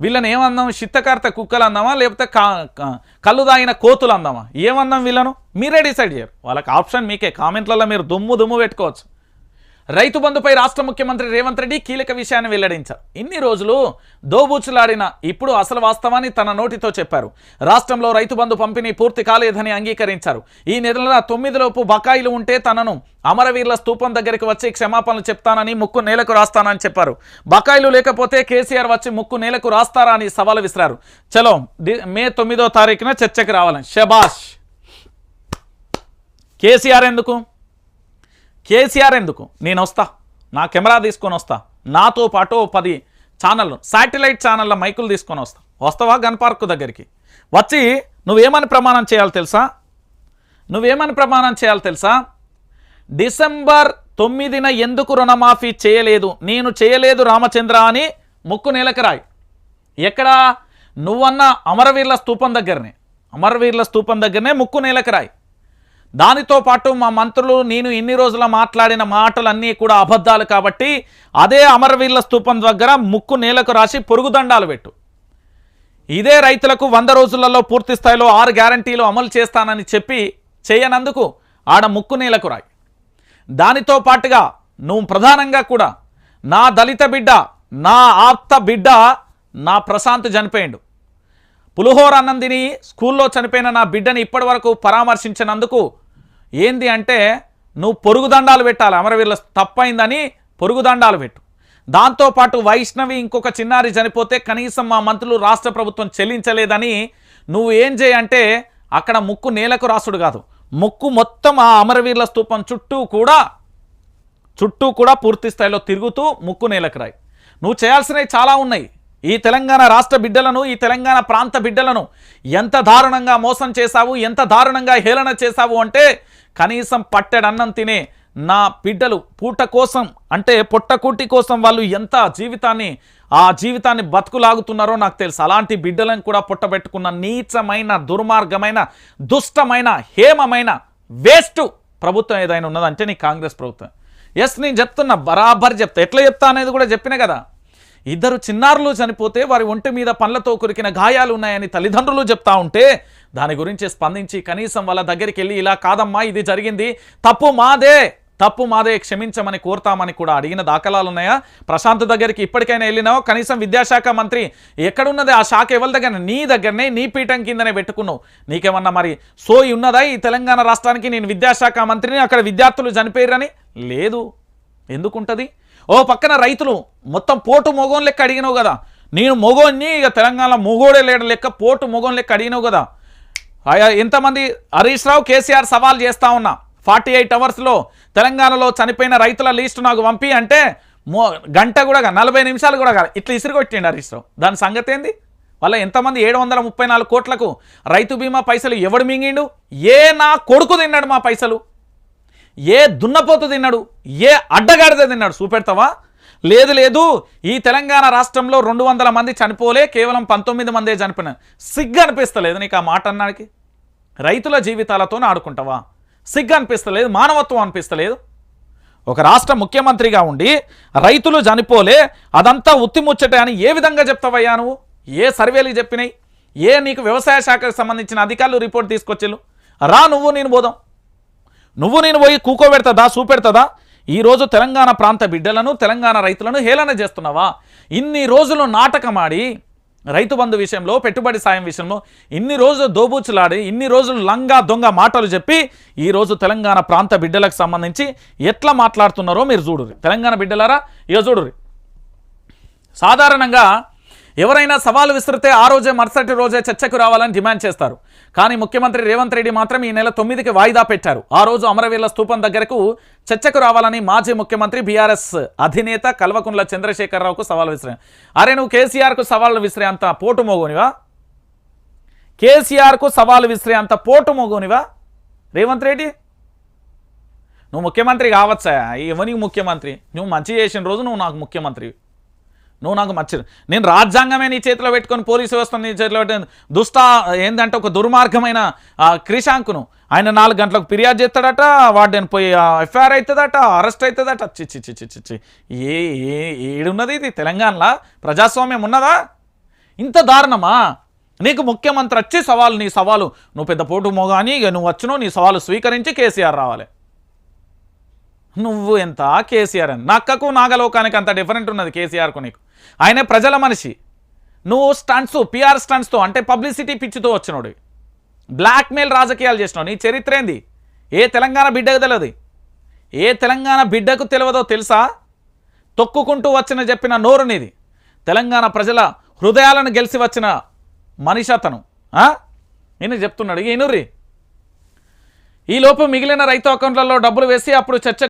వీళ్ళని ఏమందాం? చిత్తకార్త కుక్కలు అందామా? లేకపోతే కళ్ళు దాగిన కోతులు అందామా? ఏమందాం వీళ్ళను? మీరే డిసైడ్ చేయరు. వాళ్ళకి ఆప్షన్ మీకే. కామెంట్లలో మీరు దుమ్ము దుమ్ము పెట్టుకోవచ్చు. రైతు బంధుపై రాష్ట్ర ముఖ్యమంత్రి రేవంత్ రెడ్డి కీలక విషయాన్ని వెల్లడించారు. ఇన్ని రోజులు దోబూచులాడిన ఇప్పుడు అసలు వాస్తవాన్ని తన నోటితో చెప్పారు. రాష్ట్రంలో రైతు బంధు పంపిణీ పూర్తి కాలేదని అంగీకరించారు. ఈ నెల తొమ్మిదిలోపు బకాయిలు ఉంటే తనను అమరవీరుల స్తూపం దగ్గరికి వచ్చి క్షమాపణలు చెప్తానని ముక్కు నేలకు రాస్తానని చెప్పారు. బకాయిలు లేకపోతే కేసీఆర్ వచ్చి ముక్కు నేలకు రాస్తారా అని సవాలు విసిరారు. చలో మే తొమ్మిదో తారీఖున చర్చకు రావాలని. షబాష్ కేసీఆర్ ఎందుకు? కేసీఆర్ ఎందుకు? నేను వస్తా. నా కెమెరా తీసుకొని వస్తా. నాతో పాటు పది ఛానళ్ళు శాటిలైట్ ఛానళ్ళ మైకులు తీసుకొని వస్తా. వస్తావా గన్ పార్క్ దగ్గరికి? వచ్చి నువ్వేమని ప్రమాణం చేయాలి తెలుసా? నువ్వేమని ప్రమాణం చేయాలి తెలుసా? డిసెంబర్ తొమ్మిదిన ఎందుకు రుణమాఫీ చేయలేదు? నేను చేయలేదు రామచంద్ర అని ముక్కు నేలకరాయి ఎక్కడ? నువ్వన్న అమరవీర్ల స్తూపం దగ్గరనే. అమరవీర్ల స్తూపం దగ్గరనే ముక్కు నేలకరాయి దానితో పాటు మా మంత్రులు నేను ఇన్ని రోజుల మాట్లాడిన మాటలన్నీ కూడా అబద్ధాలు కాబట్టి అదే అమరవీర్ల స్థూపం దగ్గర ముక్కు నేలకు రాసి పొరుగుదండాలు పెట్టు. ఇదే రైతులకు వంద రోజులలో పూర్తి స్థాయిలో ఆరు గ్యారంటీలు అమలు చేస్తానని చెప్పి చేయనందుకు ఆడ ముక్కు నేలకు రాయి. దానితో పాటుగా నువ్వు ప్రధానంగా కూడా నా దళిత బిడ్డ నా ఆప్త బిడ్డ నా ప్రశాంత్ చనిపోయిండు. పులిహోర అన్నం తిని స్కూల్లో చనిపోయిన నా బిడ్డని ఇప్పటి వరకు పరామర్శించినందుకు ఏంది అంటే నువ్వు పొరుగుదండాలు పెట్టాలి అమరవీరుల తప్పైందని పొరుగుదండాలు పెట్టు. దాంతోపాటు వైష్ణవి ఇంకొక చిన్నారి చనిపోతే కనీసం మా మంత్రులు రాష్ట్ర ప్రభుత్వం చెల్లించలేదని నువ్వు ఏం చేయంటే అక్కడ ముక్కు నేలకు రాసుడు కాదు. ముక్కు మొత్తం ఆ అమరవీరుల స్థూపం చుట్టూ కూడా చుట్టూ కూడా పూర్తి స్థాయిలో తిరుగుతూ ముక్కు నేలకు రాయి. నువ్వు చేయాల్సినవి చాలా ఉన్నాయి. ఈ తెలంగాణ రాష్ట్ర బిడ్డలను ఈ తెలంగాణ ప్రాంత బిడ్డలను ఎంత దారుణంగా మోసం చేశావు ఎంత దారుణంగా హేళన చేశావు అంటే కనీసం పట్టెడన్నం తినే నా బిడ్డలు పూట కోసం అంటే పొట్టకూటి కోసం వాళ్ళు ఎంత జీవితాన్ని ఆ జీవితాన్ని బతుకులాగుతున్నారో నాకు తెలుసు. అలాంటి బిడ్డలను కూడా పుట్టబెట్టుకున్న నీచమైన దుర్మార్గమైన దుష్టమైన హేమమైన వేస్ట్ ప్రభుత్వం ఏదైనా ఉన్నదంటే నీ కాంగ్రెస్ ప్రభుత్వం. ఎస్ నేను చెప్తున్నా బరాబర్ చెప్తా. ఎట్లా చెప్తా అనేది కూడా చెప్పిన కదా. ఇద్దరు చిన్నారులు చనిపోతే వారి ఒంటి మీద పండ్లతో కురికిన గాయాలు ఉన్నాయని తల్లిదండ్రులు చెప్తా ఉంటే దాని గురించి స్పందించి కనీసం వాళ్ళ దగ్గరికి వెళ్ళి ఇలా కాదమ్మా ఇది జరిగింది తప్పు మాదే తప్పు మాదే క్షమించమని కోరుతామని కూడా అడిగిన దాఖలాలు ఉన్నాయా? ప్రశాంత్ దగ్గరికి ఇప్పటికైనా వెళ్ళినావు? కనీసం విద్యాశాఖ మంత్రి ఎక్కడున్నది? ఆ శాఖ ఎవరి దగ్గర నీ దగ్గరనే నీ పీఠం కిందనే పెట్టుకున్నావు. నీకేమన్నా మరి సోయి ఉన్నదా ఈ తెలంగాణ రాష్ట్రానికి? నేను విద్యాశాఖ మంత్రిని అక్కడ విద్యార్థులు చనిపోయారని లేదు. ఎందుకుంటుంది? ఓ పక్కన రైతులు మొత్తం పోటు మొగోన్ లెక్క అడిగినావు కదా. నేను మొగోన్ని ఇక తెలంగాణ మొగోడే లేడ లెక్క పోటు మొగోన్ లెక్క అడిగినావు కదా. ఎంతమంది హరీష్ రావు కేసీఆర్ సవాల్ చేస్తా ఉన్నా. ఫార్టీ ఎయిట్ అవర్స్లో తెలంగాణలో చనిపోయిన రైతుల లిస్టు నాకు పంపి అంటే మో గంట కూడా నలభై నిమిషాలు కూడా కాదు. ఇట్లా ఇసురుకొట్టిండు హరీష్ రావు. దాని సంగతి ఏంది? వాళ్ళ ఎంతమంది ఏడు వందల ముప్పై నాలుగు కోట్లకు రైతు బీమా పైసలు ఎవడు మింగిండు? ఏ నా కొడుకు తిన్నాడు మా పైసలు? ఏ దున్నపోత తిన్నాడు? ఏ అడ్డగాడిద తిన్నాడు? చూపెడతావా? లేదు లేదు. ఈ తెలంగాణ రాష్ట్రంలో రెండు వందల మంది చనిపోలే కేవలం పంతొమ్మిది మందే చనిపోయిన. సిగ్గు అనిపిస్తలేదు నీకు ఆ మాట అన్నాడికి? రైతుల జీవితాలతో ఆడుకుంటావా? సిగ్గు అనిపిస్తలేదు మానవత్వం అనిపిస్తలేదు. ఒక రాష్ట్ర ముఖ్యమంత్రిగా ఉండి రైతులు చనిపోలే అదంతా ఉత్తిముచ్చటే అని ఏ విధంగా చెప్తావయ్యా నువ్వు? ఏ సర్వేలు చెప్పినాయి? ఏ నీకు వ్యవసాయ శాఖకు సంబంధించిన అధికారులు రిపోర్ట్ తీసుకొచ్చేళ్ళు? రా నువ్వు నేను పోదాం. నువ్వు నేను పోయి కూకోబెడతదా చూపెడతదా ఈరోజు తెలంగాణ ప్రాంత బిడ్డలను తెలంగాణ రైతులను హేళన చేస్తున్నావా? ఇన్ని రోజులు నాటకమాడి రైతు బంధు విషయంలో పెట్టుబడి సాయం విషయంలో ఇన్ని రోజులు దోబూచులాడి ఇన్ని రోజులు లంగా దొంగ మాటలు చెప్పి ఈరోజు తెలంగాణ ప్రాంత బిడ్డలకు సంబంధించి ఎట్లా మాట్లాడుతున్నారో మీరు చూడుర్రి. తెలంగాణ బిడ్డలారా ఇక చూడుర్రి. సాధారణంగా ఎవరైనా సవాలు విసిరితే ఆ రోజే మరుసటి రోజే చర్చకు రావాలని డిమాండ్ చేస్తారు. కానీ ముఖ్యమంత్రి రేవంత్ రెడ్డి మాత్రం ఈ నెల తొమ్మిదికి వాయిదా పెట్టారు. ఆ రోజు అమరవీరుల స్థూపం దగ్గరకు చర్చకు రావాలని మాజీ ముఖ్యమంత్రి బీఆర్ఎస్ అధినేత కల్వకుంట్ల చంద్రశేఖరరావుకు సవాల్ విసిరా అరే నువ్వు కేసీఆర్కు సవాళ్ళు విసిరే అంత పోటు మోగునివా? కేసీఆర్కు సవాలు విసిరే అంత పోటు మోగునివా? రేవంత్ రెడ్డి? నువ్వు ముఖ్యమంత్రి కావచ్చా? ఎవరికి ముఖ్యమంత్రి? నువ్వు మంచి చేసిన రోజు నువ్వు నాకు ముఖ్యమంత్రి. నువ్వు నాకు మర్చి నేను రాజ్యాంగమే నీ చేతిలో పెట్టుకొని పోలీసు వ్యవస్థను నీ చేతిలో పెట్టి దుష్ట ఏంటంటే ఒక దుర్మార్గమైన క్రిషాంకును ఆయన నాలుగు గంటలకు ఫిర్యాదు చేస్తాడట వాడిని పోయి ఎఫ్ఐఆర్ అవుతుందట అరెస్ట్ అవుతుందట చిచ్చి చిచ్చి చిచ్చి ఏ ఏడున్నది ఇది? తెలంగాణలో? ప్రజాస్వామ్యం ఉన్నదా? ఇంత దారుణమా? నీకు ముఖ్యమంత్రి వచ్చి సవాలు నీ సవాలు నువ్వు పెద్ద పోటు మోగాని ఇక నువ్వు వచ్చినావు నీ సవాలు స్వీకరించి కేసీఆర్ రావాలి. నువ్వు ఎంత కేసీఆర్ అని? నక్కకు నాగలోకానికి అంత డిఫరెంట్ ఉన్నది కేసీఆర్కు నీకు. ఆయనే ప్రజల మనిషి. నువ్వు స్టంట్స్ పిఆర్ స్టంట్స్తో అంటే పబ్లిసిటీ పిచ్చితో వచ్చినోడు బ్లాక్మెయిల్ రాజకీయాలు చేసినావు. నీ చరిత్ర ఏంది? ఏ తెలంగాణ బిడ్డకు తెలియదు ఏ తెలంగాణ బిడ్డకు తెలియదో తెలుసా? తొక్కుకుంటూ వచ్చిన చెప్పిన నోరు నీది. తెలంగాణ ప్రజల హృదయాలను గెలిచి వచ్చిన మనిషి అతను. ఆ? ఈయన చెప్తున్నాడు. ఈయనుర్రి ఈలోపు మిగిలిన రైతు అకౌంట్లలో డబ్బులు వేసి అప్పుడు చర్చ